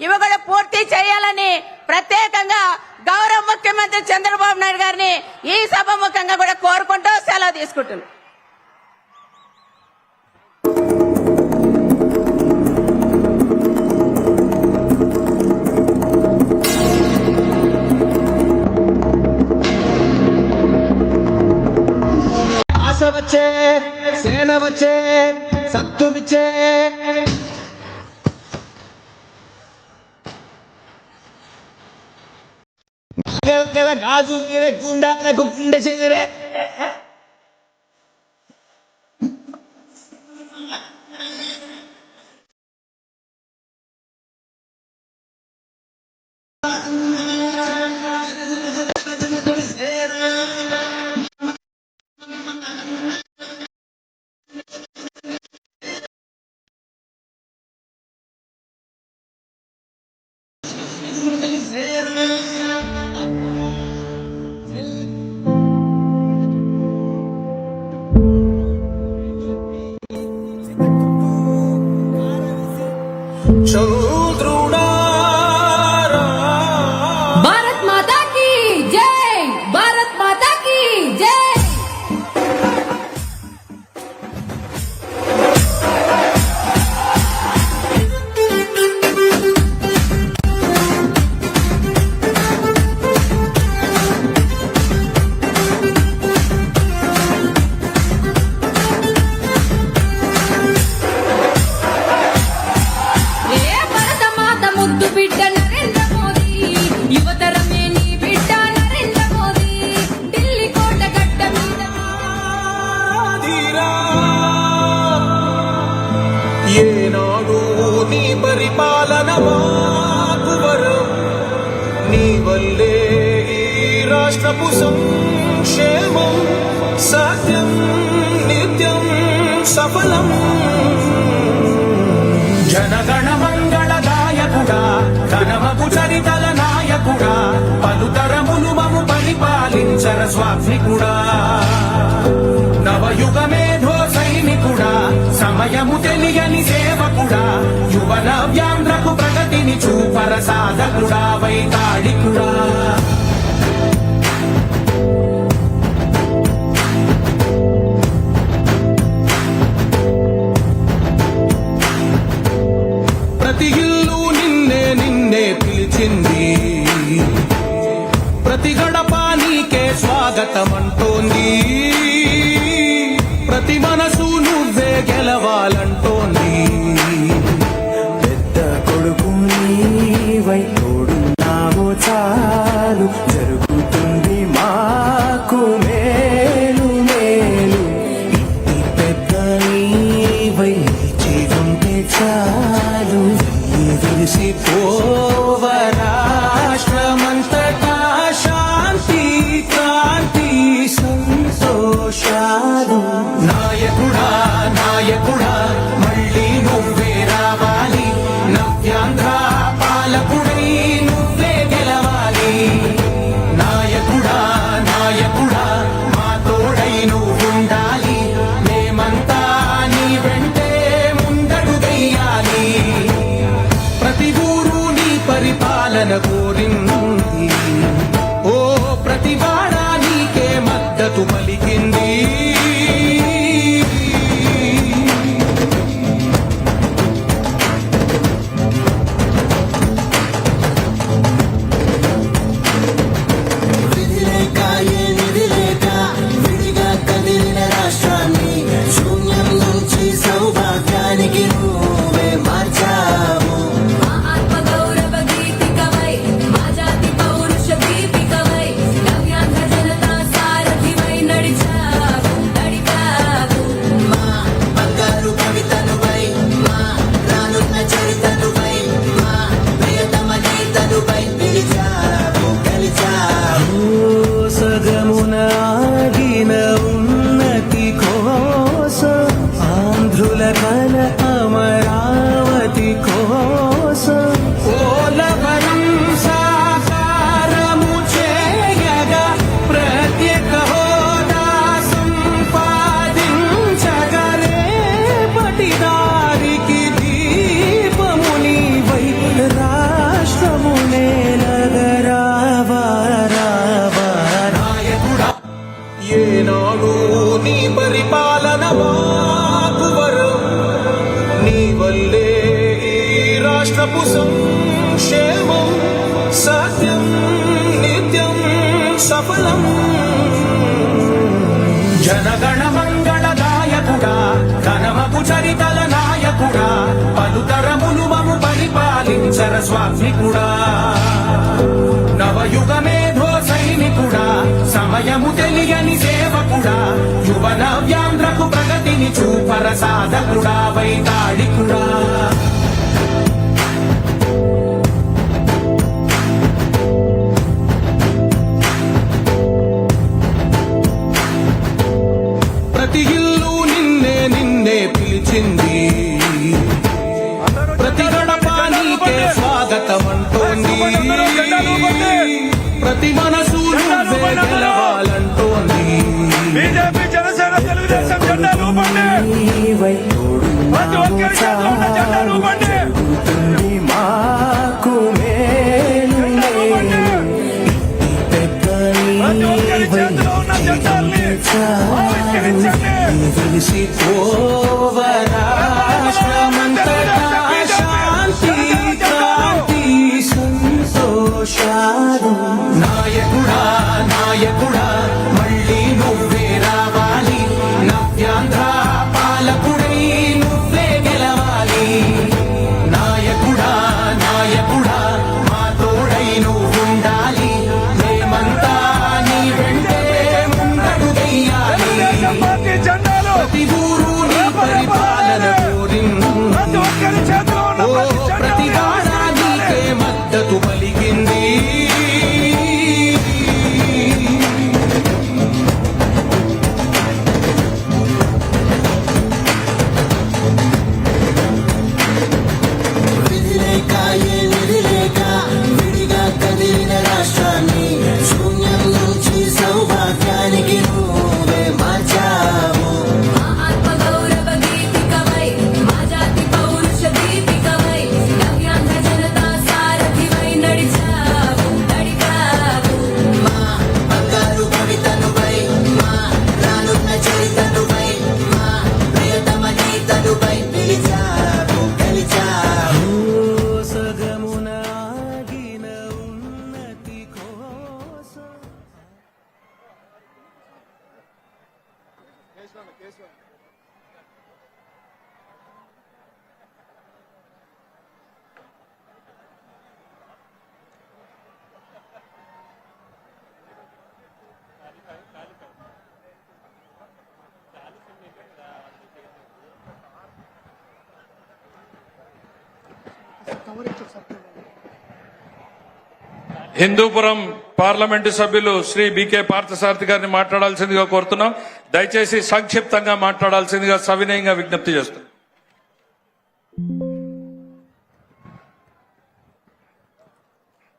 ఇవి కూడా పూర్తి చేయాలని ప్రత్యేకంగా గౌరవ ముఖ్యమంత్రి చంద్రబాబు నాయుడు గారిని ఈ సభ ముఖంగా కూడా కోరుకుంటూ సెలవు తీసుకుంటున్నాను ఆశ వచ్చే సేన వచ్చే సత్తు காசு குண்டா குண்டை செய்கிறேன் నీ పరిపాలన మాకు వరం. నీ వల్లే ఈ రాష్ట్రపు సంక్షేమం సత్యం నిత్యం సఫలం. జనగణ మంగళదాయకుడా ఘనమగు చరితల నాయకుడా పలుతరములు మము పరిపాలించర స్వామికుడా నవయుగ మేధో సైనికుడా సమయము తెలియని సేవకుడా యువన వ్యాంధ్రకు ప్రగతిని చూపర సాధకుడా వైతాళికుడా. ప్రతి ఇల్లు నిన్నే నిన్నే పిలిచింది. ప్రతి గడప నీకే స్వాగతం అంటోంది ప్రతి మనసు నువ్వే గెలవాలంటోంది. నీవై తోడున్నావో చాలు. జరుగుతుంది మాకు మేలు మేలు. ఇంటి పెద్ద నీవై నిలిచి చాలు. తెలిసిపో ప్రతి ఊరు నీ పరిపాలన కోరింది. Yeah. సరస్వామి కూడా. నవయుగ మేధో సైనికుడా సమయము తెలియని సేవకుడా యువన వ్యాంధ్రకు ప్రగతిని చూపర సాధకుడా వైతాళికుడా. ప్రతి ఇల్లు నిన్నే నిన్నే పిలిచింది. జరుగుతుంది మాకు మేలు పెద్దని వెలిసిపో హిందూపురం పార్లమెంటు సభ్యులు శ్రీ బీకే పార్థసారథి గారిని మాట్లాడాల్సిందిగా కోరుతున్నాం. దయచేసి సంక్షిప్తంగా మాట్లాడాల్సిందిగా సవినయంగా విజ్ఞప్తి చేస్తున్నాం.